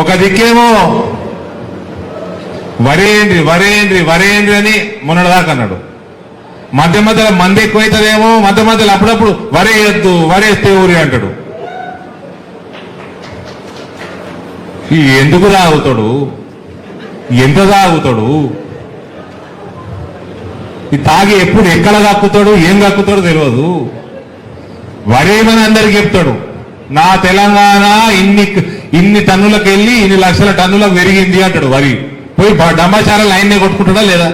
ఒక దిక్కేమో వరేంద్రి వరేంద్రి వరేంద్రి అని మొన్నటిదాకా అన్నాడు. మధ్య మధ్యలో మంది ఎక్కువైతుందేమో మధ్య మధ్యలో అప్పుడప్పుడు వరేయొద్దు వరేస్తే ఊరి అంటాడు. ఈ ఎందుకు తాగుతాడు? ఎంత తాగుతాడు? ఈ తాగి ఎప్పుడు ఎక్కడ కక్కుతాడు ఏం కక్కుతాడో తెలియదు వరేమని అందరికి చెప్తాడు. నా తెలంగాణ ఇన్ని ఇన్ని టన్నులకు వెళ్ళి ఇన్ని లక్షల టన్నులకు పెరిగింది అంటాడు వరి. పోయి బ- లైన్నే కొట్టుకుంటాడా లేదా?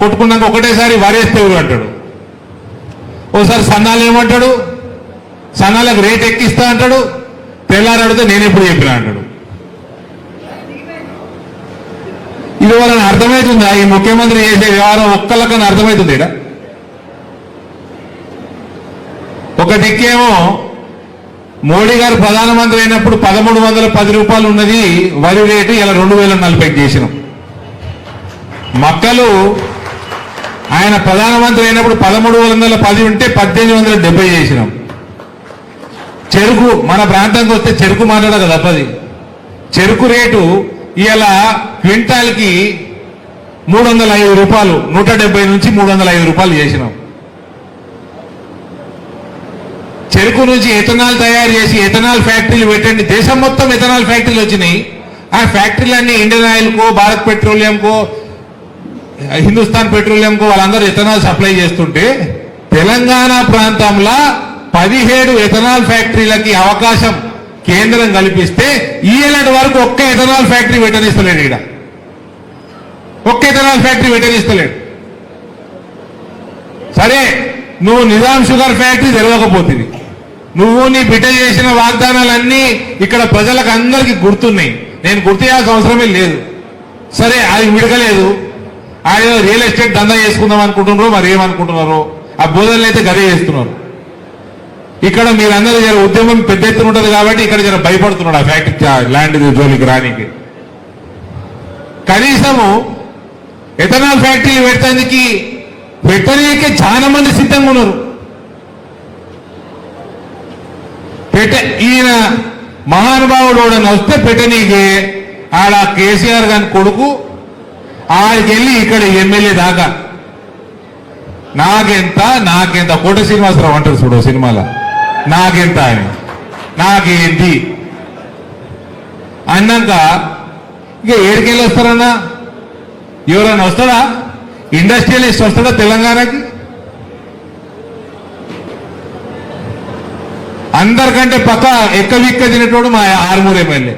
కొట్టుకున్నాక ఒకటేసారి వరేస్తే ఊరు అంటాడు? ఓసారి సన్నాలు ఏమంటాడు? సన్నాలకు రేట్ ఎక్కిస్తా అంటాడు? తెల్లారడితే అడిగితే నేను ఎప్పుడు చెప్పినా అంటాడు. ఇది వాళ్ళని అర్థమవుతుందా? ఈ ముఖ్యమంత్రి చేసే వ్యవహారం ఒక్కళ్ళకన్నా అర్థమవుతుంది ఈడ ఒక మోడీ గారు ప్రధానమంత్రి అయినప్పుడు పదమూడు వందల పది రూపాయలు ఉన్నది వరి రేటు ఇలా రెండు వేల నలభైకి చేసినాం. మక్కలు ఆయన ప్రధానమంత్రి అయినప్పుడు పదమూడు వందల పది ఉంటే పద్దెనిమిది వందల డెబ్బై చేసినాం. చెరుకు మన ప్రాంతానికి వస్తే చెరుకు మాట్లాడక తప్పది. చెరుకు రేటు ఇలా క్వింటాల్కి మూడు వందల ఐదు రూపాయలు నూట డెబ్బై నుంచి మూడు వందల ఐదు రూపాయలు చేసినాం. చెరుకు నుంచి ఎథనాల్ తయారు చేసి ఎథనాల్ ఫ్యాక్టరీలు పెట్టండి. దేశం మొత్తం ఎథనాల్ ఫ్యాక్టరీలు వచ్చినాయి. ఆ ఫ్యాక్టరీలన్నీ ఇండియన్ ఆయిల్కో భారత్ పెట్రోలియంకో హిందుస్థాన్ పెట్రోలియంకో వాళ్ళందరూ ఎథనాల్ సప్లై చేస్తుంటే తెలంగాణ ప్రాంతంలో పదిహేడు ఎథనాల్ ఫ్యాక్టరీలకి అవకాశం కేంద్రం కల్పిస్తే ఈ వరకు ఒక్క ఎథనాల్ ఫ్యాక్టరీ పెట్టనిస్తలేడు ఇక్కడ ఒక్క ఎథనాల్ ఫ్యాక్టరీ పెట్టనిస్తలేడు. సరే నువ్వు నిజాం షుగర్ ఫ్యాక్టరీ తెరవకపోతుంది నువ్వు నీ బిడ్డ చేసిన వాగ్దానాలన్నీ ఇక్కడ ప్రజలకు అందరికీ గుర్తున్నాయి. నేను గుర్తు చేయాల్సిన అవసరమే లేదు. సరే అది విడకలేదు ఆయన రియల్ ఎస్టేట్ దందా చేసుకుందాం అనుకుంటున్నారో మరి ఏమనుకుంటున్నారో ఆ బోధనలు అయితే గదే చేస్తున్నారు. ఇక్కడ మీరందరూ జర ఉద్యమం పెద్ద ఎత్తున ఉంటుంది కాబట్టి ఇక్కడ జర భయపడుతున్నాడు ఆ ఫ్యాక్టరీ ల్యాండ్ జోలికి రానికి. కనీసము ఎథనాల్ ఫ్యాక్టరీలు పెట్టడానికి పెట్టనీకే చాలా మంది సిద్ధంగా ఉన్నారు. పెట్ట ఈయన మహానుభావుడు వస్తే పెట్టనీకి ఆడ కేసీఆర్ గారి కొడుకు ఆడికి వెళ్ళి ఇక్కడ ఎమ్మెల్యే దాకా. నాకెంత నాకెంత కోట శ్రీనివాసరావు అంటారు చూడు సినిమాలో. నాకెంత ఆయన నాకేంటి? అన్నాక ఇక ఏడికెళ్ళి వస్తారన్నా? ఎవరైనా వస్తాడా ఇండస్ట్రియలిస్ట్ వస్తాడా తెలంగాణకి? అందరికంటే పక్క ఎక్క విక్క తినేటోడు మా ఆరుమూరు ఎమ్మెల్యే.